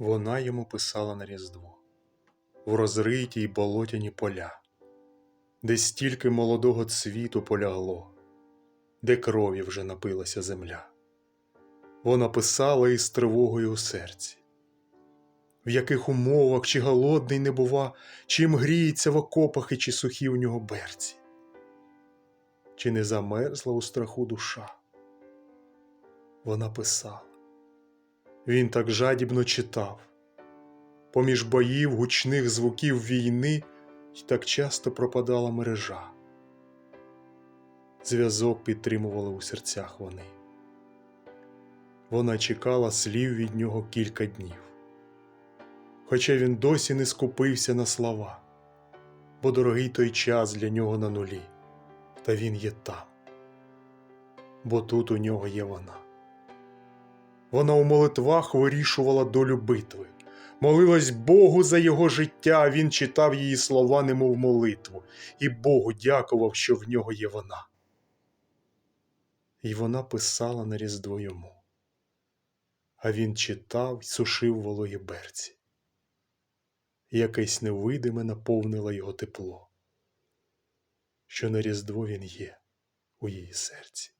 Вона йому писала на Різдво в розриті й болотяні поля, де стільки молодого цвіту полягло, де крові вже напилася земля. Вона писала із тривогою у серці, в яких умовах чи голодний не бува, чим гріється в окопах і чи сухі в нього берці, чи не замерзла у страху душа. Вона писала. Він так жадібно читав, поміж боїв гучних звуків війни й так часто пропадала мережа. Зв'язок підтримували у серцях вони. Вона чекала слів від нього кілька днів, хоча він досі не скупився на слова, бо дорогий той час для нього на нулі, та він є там, бо тут у нього є вона. Вона у молитвах вирішувала долю битви, молилась Богу за його життя, він читав її слова, немов молитву, і Богу дякував, що в нього є вона. І вона писала на різдво йому, а він читав й сушив вологі берці. Якесь невидиме наповнило його тепло, що на різдво він є у її серці.